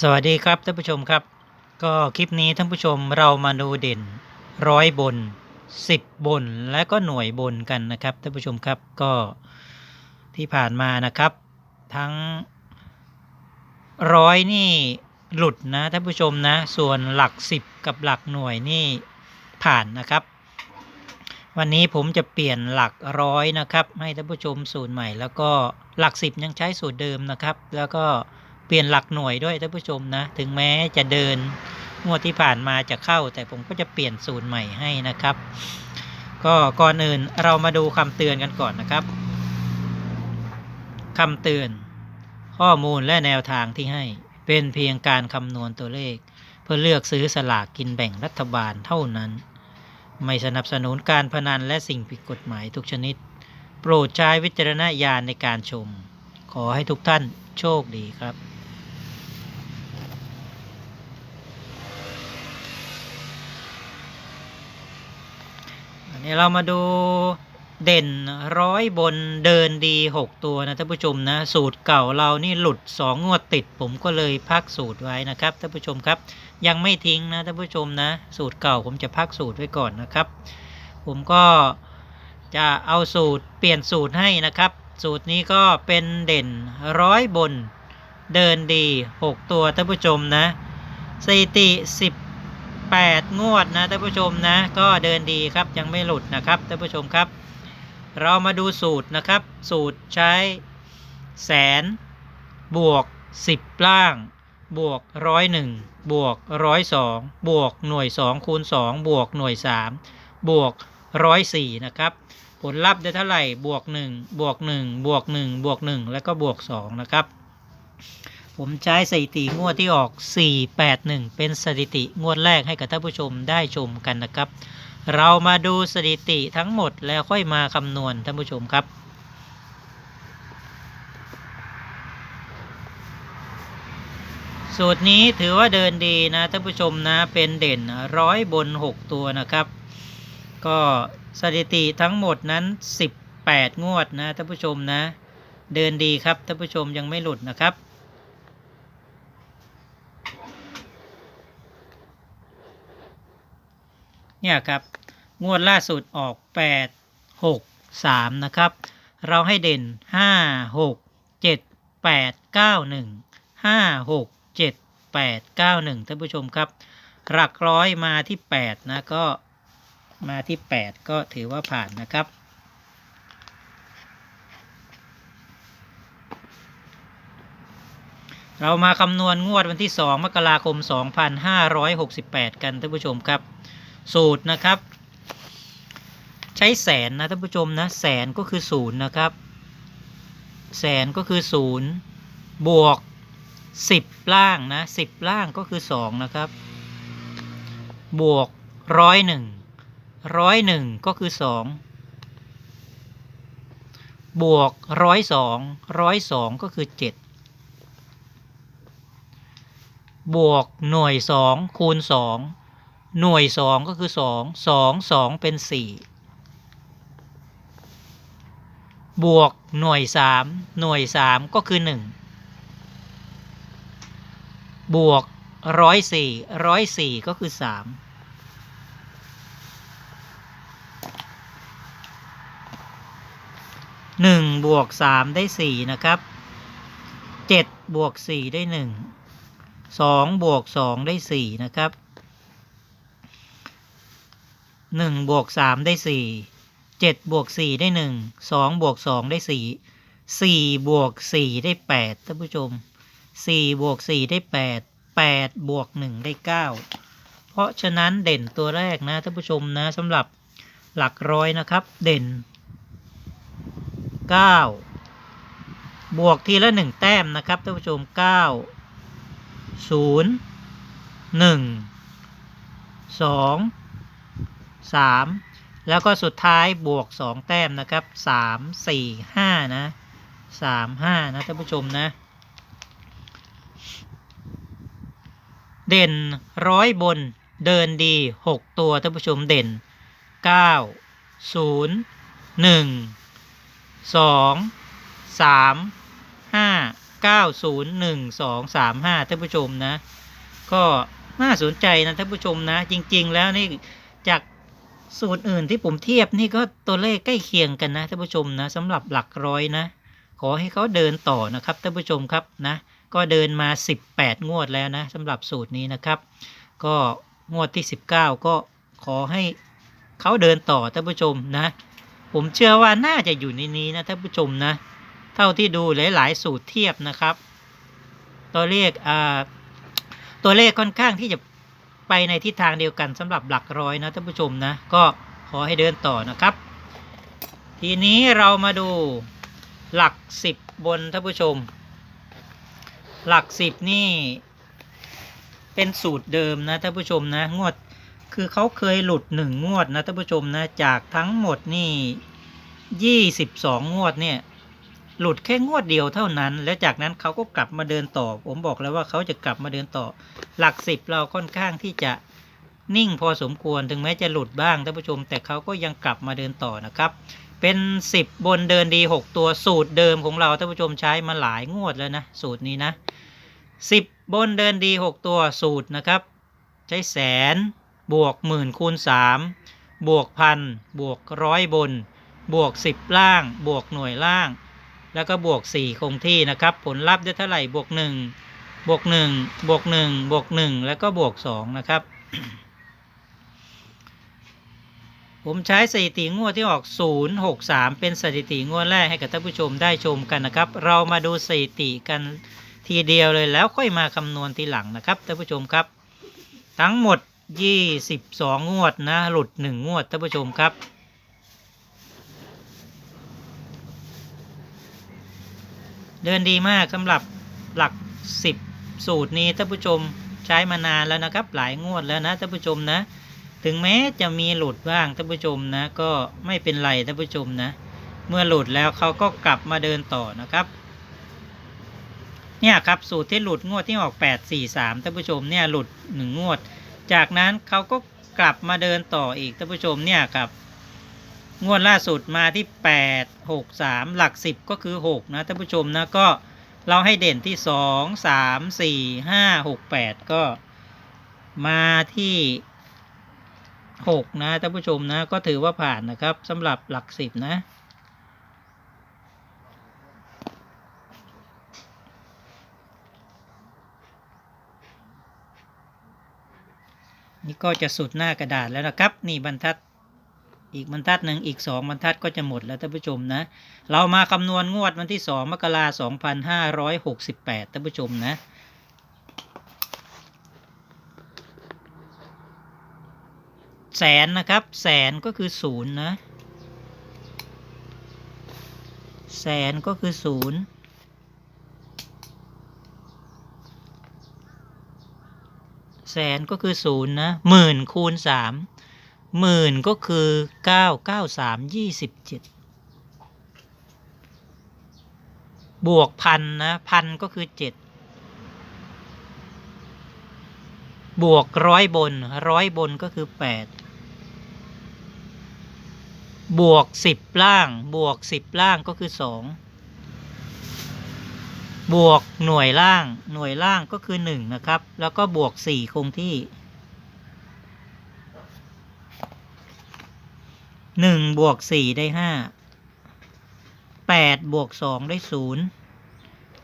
สวัสดีครับท่านผู้ชมครับ ก็คลิปนี้ท่านผู้ชมเรามาดูเด่นร้อยบนสิบบนและก็หน่วยบนกันนะครับท่านผู้ชมครับก็ที่ผ่านมานะครับ ทั้งร้อยนี่หลุดนะท่านผู้ชมนะ ส่วนหลักสิบกับหลักหน่วยนี่ผ่านนะครับ วันนี้ผมจะเปลี่ยนหลักร้อยนะครับ ให้ท่านผู้ชมสูตรใหม่ แล้วก็หลักสิบยังใช้สูตรเดิมนะครับ แล้วก็ เปลี่ยนหลักหน่วยด้วยท่านผู้ชมนะ ถึงแม้จะเดินงวดที่ผ่านมาจะเข้า แต่ผมก็จะเปลี่ยนสูตรใหม่ให้นะครับ ก็ก่อนอื่นเรามาดูคำเตือนกันก่อนนะครับคำเตือน ข้อมูลและแนวทางที่ให้เป็นเพียงการคำนวณตัวเลข เพื่อเลือกซื้อสลากกินแบ่งรัฐบาลเท่านั้น ไม่สนับสนุนการพนันและสิ่งผิดกฎหมายทุกชนิด โปรดใช้วิจารณญาณในการชม ขอให้ทุกท่านโชคดีครับ อันนี้เรามาดูเด่นร้อยบนเดินดี 6 ตัวนะท่านผู้ชมนะสูตรเก่าเรานี่หลุด 2 งวดติด ผมก็เลยพักสูตรไว้นะครับท่านผู้ชมครับ ยังไม่ทิ้งนะท่านผู้ชมนะ สูตรเก่าผมจะพักสูตรไว้ก่อนนะครับ ผมก็จะเอาสูตรเปลี่ยนสูตรให้นะครับ สูตรนี้ก็เป็นเด่นร้อยบนเดินดี 6 ตัวท่านผู้ชมนะสถิติ 8 งวดนะท่านผู้ชมนะ ก็เดินดีครับยังไม่หลุดนะครับท่านผู้ชมครับ เรามาดูสูตรนะครับ สูตรใช้แสน บวก 10 ล่าง บวกร้อยหนึ่งบวกร้อยสองบวกหน่วย 2 คูณ 2 บวกหน่วย 3 บวกร้อยสี่นะครับผลลัพธ์ได้เท่าไหร่บวก 1 บวก 1 บวก 1 บวก 1 แล้วก็บวก 2 นะครับ ผมใช้สถิติงวดที่ออก 481 เป็นสถิติงวดแรกให้กับท่านผู้ชมได้ชมกันนะครับ เรามาดูสถิติทั้งหมดแล้วค่อยมาคำนวณท่านผู้ชมครับสูตรนี้ถือว่าเดินดีนะท่านผู้ชมนะเป็นเด่นร้อยบน 6 ตัวนะครับ ก็สถิติทั้งหมดนั้น 18 งวดนะท่านผู้ชมนะ เดินดีครับท่านผู้ชมยังไม่หลุดนะครับ เนี่ยครับงวดล่าสุดออก 8 6 3 นะครับ เราให้เด่น 5 6 7 8 9 1 5 6 7 8 9 1ท่านผู้ชมครับ หลักร้อยมาที่ 8 นะก็มาที่ 8 ก็ถือว่าผ่านนะครับเรามาคำนวณงวดวันที่ 2 มกราคม 2568 กันท่านผู้ชมครับ สูตรนะครับ ใช้แสนนะท่านผู้ชมนะแสนก็คือศูนย์นะครับ แสนก็คือศูนย์บวกสิบล่างนะสิบล่างก็คือสองนะครับ บวกร้อยหนึ่งร้อยหนึ่งก็คือสองบวกร้อยสองร้อยสองก็คือเจ็ดบวกหน่วยสองคูณสอง หน่วยสองก็คือสองสองสองเป็นสี่บวกหน่วยสามหน่วยสามก็คือหนึ่งบวกร้อยสี่ร้อยสี่ก็คือสามหนึ่งบวกสามได้สี่นะครับเจ็ดบวกสี่ได้หนึ่งสองบวกสองได้สี่นะครับ หนึ่งบวกสามได้สี่เจ็ดบวกสี่ได้หนึ่งสองบวกสองได้สี่สี่บวกสี่ได้แปดท่านผู้ชมสี่บวกสี่ได้แปดแปดบวกหนึ่งได้เก้าเพราะฉะนั้นเด่นตัวแรกนะท่านผู้ชมนะสำหรับหลักร้อยนะครับ เด่นเก้าบวกทีละหนึ่งแต้มนะครับท่านผู้ชมเก้าศูนย์หนึ่งสอง สามแล้วก็สุดท้ายบวกสองแต้มนะครับสามสี่ห้านะสามห้านะท่านผู้ชมนะ เด่นร้อยบนเดินดีหกตัวท่านผู้ชมเด่นเก้าศูนย์หนึ่งสองสามห้า901235ท่านผู้ชมนะ ก็น่าสนใจนะท่านผู้ชมนะ จริง ๆ แล้วนี่จาก สูตรอื่นที่ผมเทียบนี่ก็ตัวเลขใกล้เคียงกันนะท่านผู้ชมนะสำหรับหลักร้อยนะ ขอให้เขาเดินต่อนะครับท่านผู้ชมครับนะก็เดินมา 18 งวดแล้วนะสำหรับสูตรนี้นะครับ ก็งวดที่ 19 ก็ขอให้เขาเดินต่อท่านผู้ชมนะ ผมเชื่อว่าน่าจะอยู่ในนี้นะท่านผู้ชมนะ เท่าที่ดูหลาย ๆ สูตรเทียบนะครับ ตัวเลขอ่าตัวเลขค่อนข้างที่จะ ไปในทิศทางเดียวกันสำหรับหลักร้อยนะท่านผู้ชมนะก็ขอให้เดินต่อนะครับ ทีนี้เรามาดูหลักสิบบนท่านผู้ชม หลักสิบนี่ เป็นสูตรเดิมนะท่านผู้ชมนะงวดคือเขาเคยหลุดหนึ่งงวดนะท่านผู้ชมนะจากทั้งหมดนี่ยี่สิบสองงวดเนี่ย หลุดแค่งวดเดียวเท่านั้น แล้วจากนั้นเขาก็กลับมาเดินต่อ ผมบอกแล้วว่าเขาจะกลับมาเดินต่อ หลักสิบเราค่อนข้างที่จะนิ่งพอสมควรถึงแม้จะหลุดบ้างท่านผู้ชม แต่เขาก็ยังกลับมาเดินต่อนะครับ เป็นสิบบนเดินดีหกตัวสูตรเดิมของเราท่านผู้ชมใช้มาหลายงวดแล้วนะสูตรนี้นะสิบบนเดินดีหกตัวสูตรนะครับ ใช้แสน บวกหมื่นคูณสามบวกพันบวกร้อยบน บวกสิบล่าง บวกหน่วยล่าง แล้วก็บวกสี่คงที่นะครับ ผลลัพธ์ได้เท่าไหร่บวกหนึ่งบวกหนึ่งบวกหนึ่งบวกหนึ่งแล้วก็บวกสองนะครับ ผมใช้สถิติงวดที่ออก 063 เป็นสถิติงวดแรกให้กับท่านผู้ชมได้ชมกันนะครับ เรามาดูสถิติกันทีเดียวเลยแล้วค่อยมาคำนวณทีหลังนะครับท่านผู้ชมครับ ทั้งหมด 22 งวดนะ หลุด 1 งวดท่านผู้ชมครับ เดินดีมากสำหรับหลัก 10 สูตรนี้ท่านผู้ชมใช้มานานแล้วนะครับ หลายงวดแล้วนะท่านผู้ชมนะ ถึงแม้จะมีหลุดบ้างท่านผู้ชมนะ ก็ไม่เป็นไรท่านผู้ชมนะ เมื่อหลุดแล้วเขาก็กลับมาเดินต่อนะครับเนี่ยครับสูตรที่หลุดงวดที่ออก 8 4 3ท่านผู้ชมเนี่ยหลุด 1 งวด จากนั้นเขาก็กลับมาเดินต่ออีกท่านผู้ชมเนี่ยครับ งวดล่าสุดมาที่ 8 6 3 หลัก 10 ก็คือ 6 นะท่านผู้ชมนะก็เราให้เด่นที่ 2 3 4 5 6 8 ก็มาที่ 6 นะท่านผู้ชมนะก็ถือว่าผ่านนะครับสำหรับหลัก 10 นะนี่ก็จะสุดหน้ากระดาษแล้วนะครับ นี่บรรทัด อีกบรรทัดหนึ่งอีกสองบรรทัดก็จะหมดแล้วท่านผู้ชมนะ เรามาคำนวณงวดวันที่สองมกราสองพันห้าร้อยหกสิบแปดท่านผู้ชมนะแสนนะครับ แสนก็คือศูนย์นะ แสนก็คือศูนย์แสนก็คือศูนย์นะหมื่นคูณสาม หมื่นก็คือเก้าเก้าสามยี่สิบเจ็ดบวกพันนะพันก็คือเจ็ดบวกร้อยบนร้อยบนก็คือแปดบวกสิบล่างบวกสิบล่างก็คือสองบวกหน่วยล่างหน่วยล่างก็คือหนึ่งนะครับ แล้วก็บวกสี่คงที่ หนึ่งบวกสี่ได้ห้าแปดบวกสองได้ศูนย์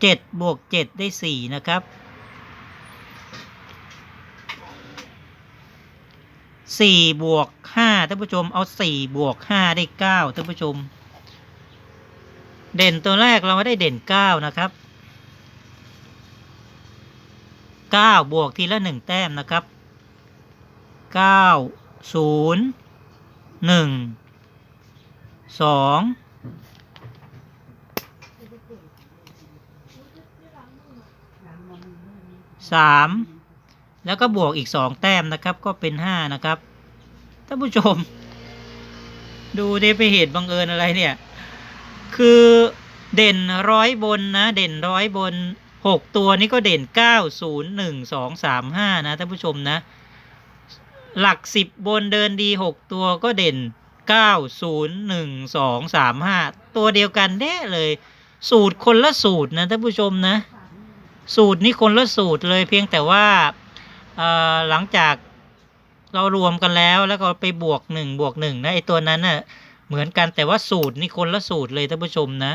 เจ็ดบวกเจ็ดได้สี่นะครับสี่บวกห้าท่านผู้ชมเอาสี่บวกห้าได้เก้าท่านผู้ชม เด่นตัวแรกเราได้เด่นเก้านะครับเก้าบวกทีละหนึ่งแต้มนะครับเก้าศูนย์หนึ่ง สองสามแล้วก็บวกอีกสองแต้มนะครับ ก็เป็นห้านะครับท่านผู้ชม ดูได้ไปเหตุบังเอิญอะไรเนี่ย คือเด่นร้อยบนนะ เด่นร้อยบนหกตัวนี้ก็เด่นเก้าศูนย์หนึ่งสองสามห้านะท่านผู้ชมนะ หลักสิบบนเดินดีหกตัวก็เด่น เก้าศูนย์หนึ่งสองสามห้าตัวเดียวกันแน่เลย สูตรคนละสูตรนะท่านผู้ชมนะ สูตรนี้คนละสูตรเลยเพียงแต่ว่าหลังจากเรารวมกันแล้วแล้วก็ไปบวกหนึ่งบวกหนึ่งนะไอตัวนั้นน่ะเหมือนกันแต่ว่าสูตรนี่คนละสูตรเลยท่านผู้ชมนะ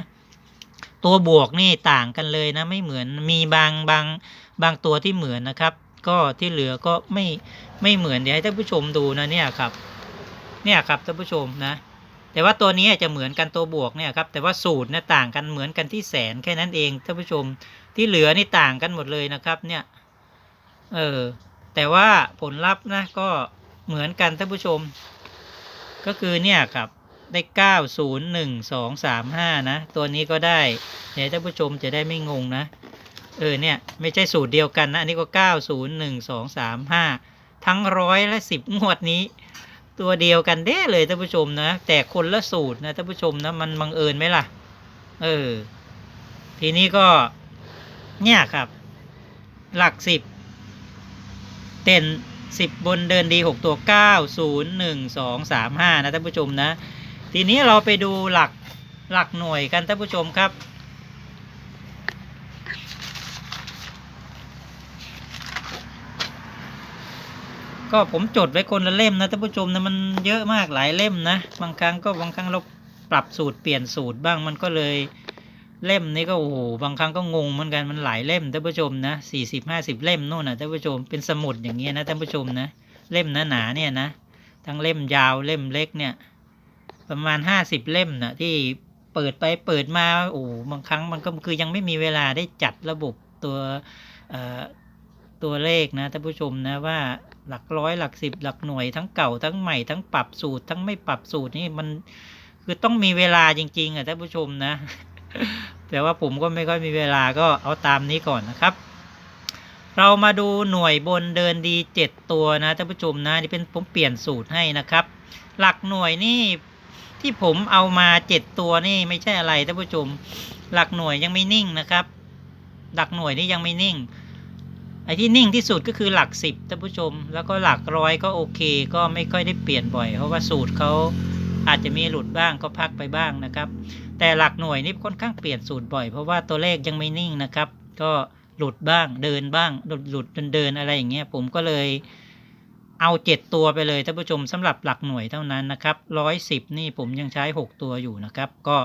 ตัวบวกนี่ต่างกันเลยนะไม่เหมือนมีบางบางบางตัวที่เหมือนนะครับ ก็ที่เหลือก็ไม่ไม่เหมือนเดี๋ยวให้ท่านผู้ชมดูนะเนี่ยครับ เนี่ยครับท่านผู้ชมนะ แต่ว่าตัวนี้จะเหมือนกันตัวบวกเนี่ยครับแต่ว่าสูตรเนี่ยต่างกันเหมือนกันที่แสนแค่นั้นเองท่านผู้ชมที่เหลือนี่ต่างกันหมดเลยนะครับเนี่ยเออแต่ว่าผลลัพธ์นะก็เหมือนกันท่านผู้ชม ก็คือเนี่ยครับได้เก้าศูนย์หนึ่งสองสามห้านะ ตัวนี้ก็ได้เดี๋ยวท่านผู้ชมจะได้ไม่งงนะ เออเนี่ยไม่ใช่สูตรเดียวกันนะ อันนี้ก็เก้าศูนย์หนึ่งสองสามห้าทั้งร้อยและสิบงวดนี้ ตัวเดียวกันเด้เลยท่านผู้ชมนะ แต่คนละสูตรนะท่านผู้ชมนะ มันบังเอิญไหมล่ะ เออ ทีนี้ก็ เนี่ยครับ หลักสิบเด่นสิบบนเดินดีหกตัวเก้าศูนย์หนึ่งสองสามห้านะท่านผู้ชมนะ ทีนี้เราไปดูหลักหลักหน่วยกันท่านผู้ชมครับ ก็ผมจดไว้คนละเล่มนะท่านผู้ชมนะมันเยอะมากหลายเล่มนะ บางครั้งก็บางครั้งเราปรับสูตรเปลี่ยนสูตรบ้างมันก็เลยเล่มนี้ก็โอ้โหบางครั้งก็งงเหมือนกันมันหลายเล่มท่านผู้ชมนะสี่สิบห้าสิบเล่มโน่นนะท่านผู้ชมเป็นสมุดอย่างเงี้ยนะท่านผู้ชมนะเล่มหนาๆเนี่ยนะทั้งเล่มยาวเล่มเล็กเนี่ย ประมาณห้าสิบเล่มนะที่เปิดไปเปิดมาโอ้โหบางครั้งมันก็คือยังไม่มีเวลาได้จัดระบบตัวเอ่อตัวเลขนะท่านผู้ชมนะว่า หลักร้อยหลักสิบหลักหน่วยทั้งเก่าทั้งใหม่ทั้งปรับสูตร ทั้งไม่ปรับสูตรนี่มันคือต้องมีเวลาจริง ๆอะท่านผู้ชมนะ แต่ว่าผมก็ไม่ค่อยมีเวลาก็เอาตามนี้ก่อนนะครับ เรามาดูหน่วยบนเดินดีเจ็ดตัวนะท่านผู้ชมนะนี่เป็นผมเปลี่ยนสูตรให้นะครับ หลักหน่วยนี่ที่ผมเอามาเจ็ดตัวนี่ไม่ใช่อะไรท่านผู้ชม หลักหน่วยยังไม่นิ่งนะครับ หลักหน่วยนี่ยังไม่นิ่ง ไอ้ที่นิ่งที่สุดก็คือหลักสิบท่านผู้ชม แล้วก็หลักร้อยก็โอเค ก็ไม่ค่อยได้เปลี่ยนบ่อย เพราะว่าสูตรเขาอาจจะมีหลุดบ้างก็พักไปบ้างนะครับ แต่หลักหน่วยนี่ค่อนข้างเปลี่ยนสูตรบ่อย เพราะว่าตัวเลขยังไม่นิ่งนะครับ ก็หลุดบ้างเดินบ้าง หลุดหลุดเดินเดินอะไรอย่างเงี้ยผมก็เลยเอาเจ็ดตัวไปเลยท่านผู้ชมสำหรับหลักหน่วยเท่านั้นนะครับร้อยสิบนี่ผมยังใช้หกตัวอยู่นะครับ ก็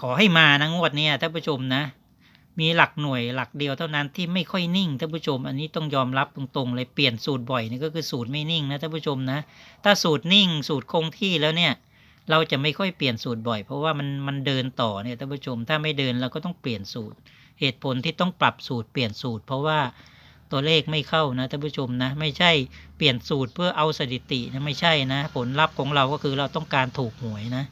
ขอให้มานะงวดเนี้ยท่านผู้ชมนะ มีหลักหน่วยหลักเดียวเท่านั้นที่ไม่ค่อยนิ่งท่านผู้ชม อันนี้ต้องยอมรับตรงๆเลยเปลี่ยนสูตรบ่อยนี่ก็คือสูตรไม่นิ่งนะท่านผู้ชมนะ ถ้าสูตรนิ่งสูตรคงที่แล้วเนี่ย เราจะไม่ค่อยเปลี่ยนสูตรบ่อย เพราะว่ามันมันเดินต่อเนี่ยท่านผู้ชม ถ้าไม่เดินเราก็ต้องเปลี่ยนสูตร เหตุผลที่ต้องปรับสูตรเปลี่ยนสูตร เพราะว่าตัวเลขไม่เข้านะท่านผู้ชมนะ ไม่ใช่เปลี่ยนสูตรเพื่อเอาสถิตินะไม่ใช่นะ ผลลัพธ์ของเราก็คือเราต้องการถูกหวยนะ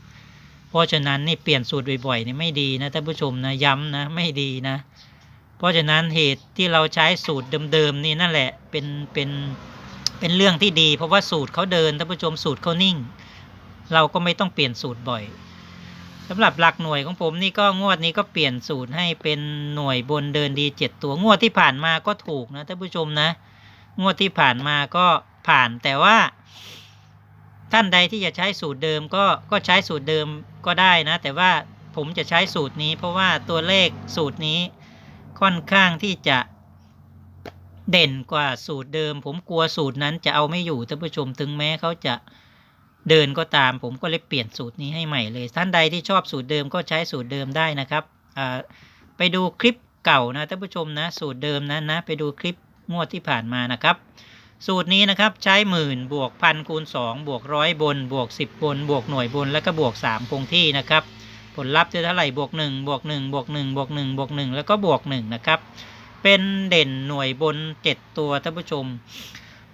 เพราะฉะนั้นนี่เปลี่ยนสูตรบ่อยๆนี่ไม่ดีนะท่านผู้ชมนะย้ำนะไม่ดีนะ เพราะฉะนั้นเหตุที่เราใช้สูตรเดิมๆนี่นั่นแหละเป็นเป็นเป็นเรื่องที่ดี เพราะว่าสูตรเขาเดินท่านผู้ชมสูตรเขานิ่ง เราก็ไม่ต้องเปลี่ยนสูตรบ่อยสำหรับหลักหน่วยของผมนี่ก็งวดนี้ก็เปลี่ยนสูตรให้เป็นหน่วยบนเดินดีเจ็ดตัวงวดที่ผ่านมาก็ถูกนะท่านผู้ชมนะ งวดที่ผ่านมาก็ผ่านแต่ว่า ท่านใดที่จะใช้สูตรเดิมก็ก็ใช้สูตรเดิมก็ได้นะ แต่ว่าผมจะใช้สูตรนี้ เพราะว่าตัวเลขสูตรนี้ค่อนข้างที่จะเด่นกว่าสูตรเดิม ผมกลัวสูตรนั้นจะเอาไม่อยู่ท่านผู้ชมถึงแม้เขาจะเดินก็ตาม ผมก็เลยเปลี่ยนสูตรนี้ให้ใหม่เลย ท่านใดที่ชอบสูตรเดิมก็ใช้สูตรเดิมได้นะครับไปดูคลิปเก่านะท่านผู้ชมนะ สูตรเดิมนั้นนะ ไปดูคลิปงวดที่ผ่านมานะครับ สูตรนี้นะครับใช้หมื่นบวกพันคูณสองบวกร้อยบน บวกสิบบน บวกหน่วยบน แล้วก็บวกสามคงที่นะครับ ผลลัพธ์จะเท่าไหร่บวกหนึ่งบวกหนึ่งบวกหนึ่งบวกหนึ่งบวกหนึ่งแล้วก็บวกหนึ่งนะครับ เป็นเด่นหน่วยบนเจ็ดตัวท่านผู้ชม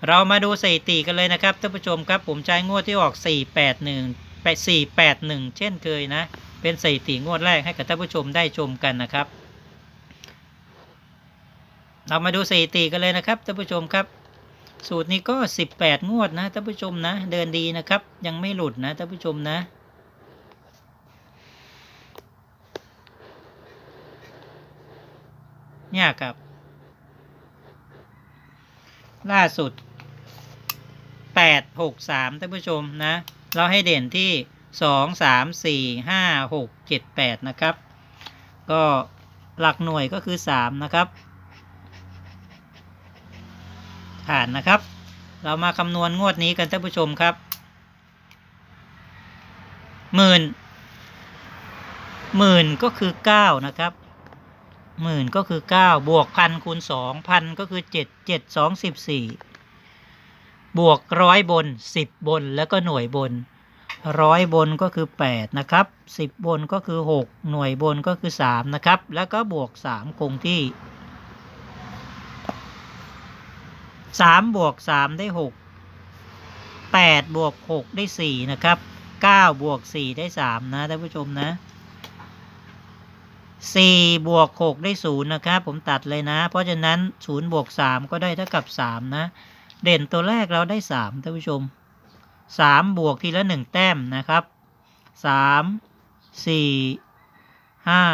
เรามาดูสถิติกันเลยนะครับท่านผู้ชมครับ ผมใช้งวดที่ออก 481 481 เช่นเคยนะ เป็นสถิติงวดแรกให้กับท่านผู้ชมได้ชมกันนะครับ เรามาดูสถิติกันเลยนะครับท่านผู้ชมครับ สูตรนี้ก็ 18 งวดนะท่านผู้ชมนะ เดินดีนะครับ ยังไม่หลุดนะท่านผู้ชมนะเนี่ยครับ ล่าสุด 8 6 3ท่านผู้ชมนะ เราให้เด่นที่สองสามสี่ห้าหกเจ็ดแปดนะครับ ก็หลักหน่วยก็คือสามนะครับ ผ่านนะครับ เรามาคำนวณงวดนี้กันท่านผู้ชมครับหมื่นหมื่นก็คือเก้านะครับหมื่นก็คือเก้าบวกพันคูณสองพันก็คือเจ็ดเจ็ดสองสิบสี่บวกร้อยบนสิบบนแล้วก็หน่วยบนร้อยบนก็คือแปดนะครับสิบบนก็คือหกหน่วยบนก็คือสามนะครับ แล้วก็บวกสามคงที่ สามบวกสามได้หกแปดบวกหกได้สี่นะครับเก้าบวกสี่ได้สามนะท่านผู้ชมนะสี่บวกหกได้ศูนย์นะครับผมตัดเลยนะ เพราะฉะนั้นศูนย์บวกสามก็ได้เท่ากับสามนะ เด่นตัวแรกเราได้สามท่านผู้ชมสามบวกทีละหนึ่งแต้มนะครับสามสี่ห้า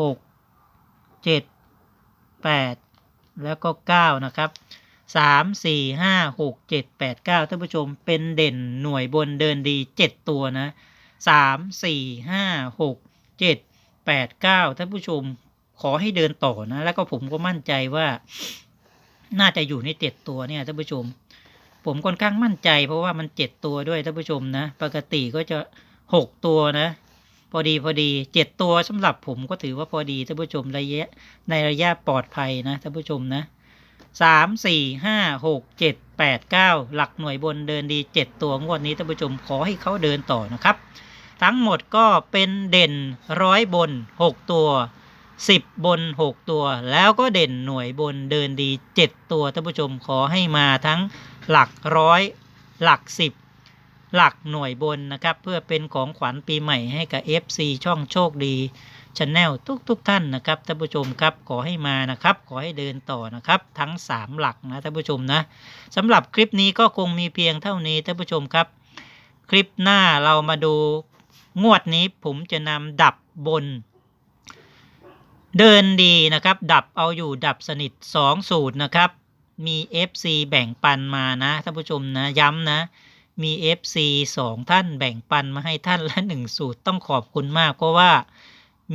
หกเจ็ดแปดแล้วก็เก้านะครับ สามสี่ห้าหกเจ็ดแปดเก้าท่านผู้ชมเป็นเด่นหน่วยบนเดินดีเจ็ดตัวนะสามสี่ห้าหกเจ็ดแปดเก้าท่านผู้ชมขอให้เดินต่อนะ แล้วก็ผมก็มั่นใจว่า น่าจะอยู่ในเจ็ดตัวเนี่ยท่านผู้ชม ผมค่อนข้างมั่นใจ เพราะว่ามันเจ็ดตัวด้วยท่านผู้ชมนะ ปกติก็จะหกตัวนะ พอดีพอดีเจ็ดตัวสำหรับผมก็ถือว่าพอดีท่านผู้ชมระยะในระยะปลอดภัยนะท่านผู้ชมนะ สามสี่ห้าหกเจ็ดแปดเก้าหลักหน่วยบนเดินดีเจ็ดตัวงวดนี้ท่านผู้ชมขอให้เขาเดินต่อนะครับ ทั้งหมดก็เป็นเด่นร้อยบนหกตัวสิบบนหกตัว แล้วก็เด่นหน่วยบนเดินดีเจ็ดตัวท่านผู้ชมขอให้มาทั้งหลักร้อยหลักสิบหลักหน่วยบนนะครับ เพื่อเป็นของขวัญปีใหม่ให้กับ FC ช่องโชคดี ช n แนลทุกๆทท่านนะครับท่านผู้ชมครับขอให้มานะครับขอให้เดินต่อนะครับทั้ง 3 หลักนะท่านผู้ชมนะสำหรับคลิปนี้ก็คงมีเพียงเท่านี้ท่านผู้ชมครับ คลิปหน้าเรามาดูงวดนี้ผมจะนำดับบน เดินดีนะครับ ดับเอาอยู่ดับสนิท 2 สูตรนะครับ มี FC แบ่งปันมานะท่านผู้ชมนะย้ำนะมี FC 2 ท่านแบ่งปันมาให้ท่านละ 1 สูตรต้องขอบคุณมากเพราะว่า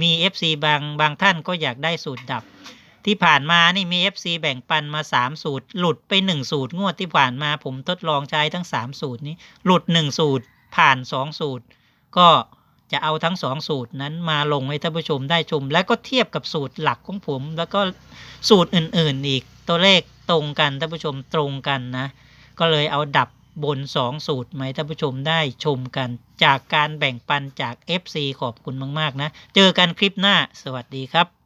มี FC บางบางท่านก็อยากได้สูตรดับ ที่ผ่านมานี่มี FC แบ่งปันมา 3 สูตร หลุดไป 1 สูตร งวดที่ผ่านมาผมทดลองใช้ทั้ง 3 สูตรนี้ หลุด 1 สูตร ผ่าน 2 สูตร ก็จะเอาทั้ง 2 สูตรนั้นมาลงให้ท่านผู้ชมได้ชม และก็เทียบกับสูตรหลักของผม แล้วก็สูตรอื่นๆอีกตัวเลขตรงกันท่านผู้ชมตรงกันนะ ก็เลยเอาดับ บน 2 สูตรไหมท่านผู้ชมได้ชมกันจากการแบ่งปันจาก FC ขอบคุณมาก ๆ นะ เจอกันคลิปหน้า สวัสดีครับ